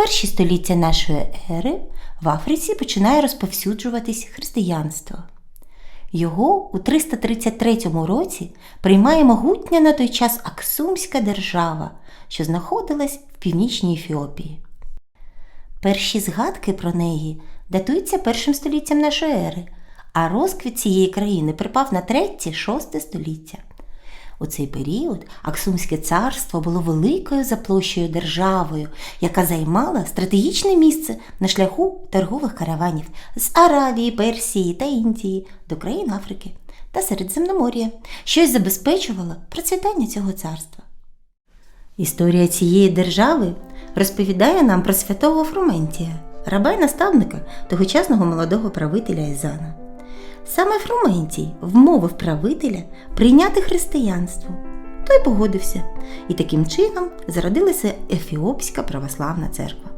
перші століття нашої ери в Африці починає розповсюджуватись християнство. Його у 333 році приймає могутня на той час Аксумська держава, що знаходилась в північній Ефіопії. Перші згадки про неї датуються першим століттям нашої ери, а розквіт цієї країни припав на 3-6 століття. У цей період Аксумське царство було великою за площею державою, яка займала стратегічне місце на шляху торгових караванів з Аравії, Персії та Індії до країн Африки та Середземномор'я, що й забезпечувало процвітання цього царства. Історія цієї держави розповідає нам про святого Фрументія, раба й наставника тогочасного молодого правителя Ізана. Саме Фрументій вмовив правителя прийняти християнство. Той погодився, і таким чином зародилася Ефіопська православна церква.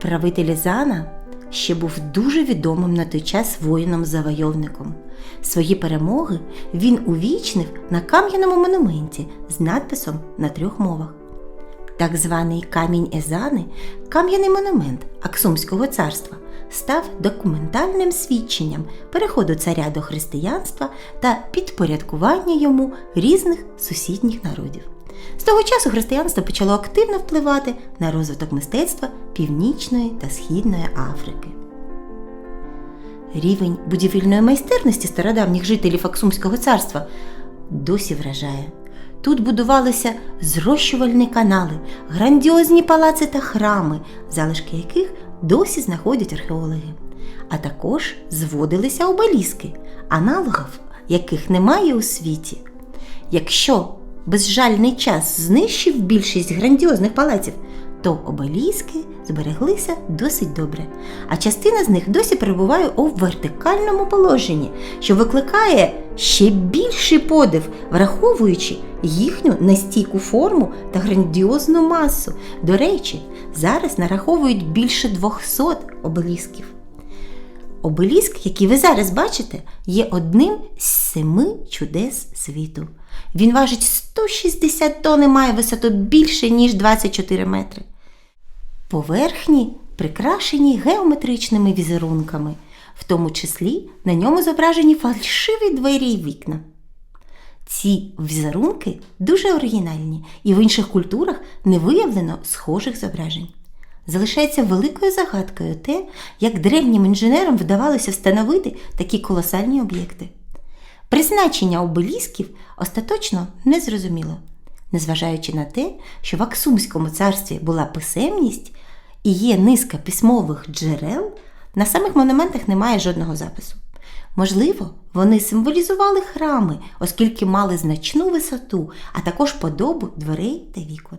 Правитель Ізана ще був дуже відомим на той час воїном-завойовником. Свої перемоги він увічнив на кам'яному монументі з надписом на трьох мовах. Так званий камінь Езани, кам'яний монумент Аксумського царства, став документальним свідченням переходу царя до християнства та підпорядкування йому різних сусідніх народів. З того часу християнство почало активно впливати на розвиток мистецтва Північної та Східної Африки. Рівень будівельної майстерності стародавніх жителів Аксумського царства досі вражає. Тут будувалися зрощувальні канали, грандіозні палаци та храми, залишки яких досі знаходять археологи. А також зводилися обеліски, аналогів яких немає у світі. Якщо безжальний час знищив більшість грандіозних палаців, то обеліски збереглися досить добре, а частина з них досі перебуває у вертикальному положенні, що викликає ще більший подив, враховуючи їхню нестійку форму та грандіозну масу. До речі, зараз нараховують більше 200 обелісків. Обеліск, який ви зараз бачите, є одним з семи чудес світу. Він важить 160 тонн і має висоту більше, ніж 24 метри. Поверхні прикрашені геометричними візерунками, в тому числі на ньому зображені фальшиві двері й вікна. Ці візерунки дуже оригінальні, і в інших культурах не виявлено схожих зображень. Залишається великою загадкою те, як древнім інженерам вдавалося встановити такі колосальні об'єкти. Призначення обелісків остаточно не зрозуміло, незважаючи на те, що в Аксумському царстві була писемність і є низка письмових джерел, на самих монументах немає жодного запису. Можливо, вони символізували храми, оскільки мали значну висоту, а також подобу дверей та вікон.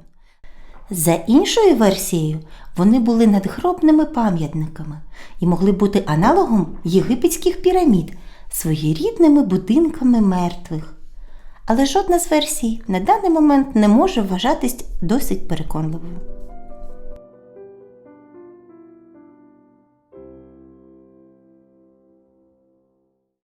За іншою версією, вони були надгробними пам'ятниками і могли бути аналогом єгипетських пірамід, своєрідними будинками мертвих. Але жодна з версій на даний момент не може вважатись досить переконливою.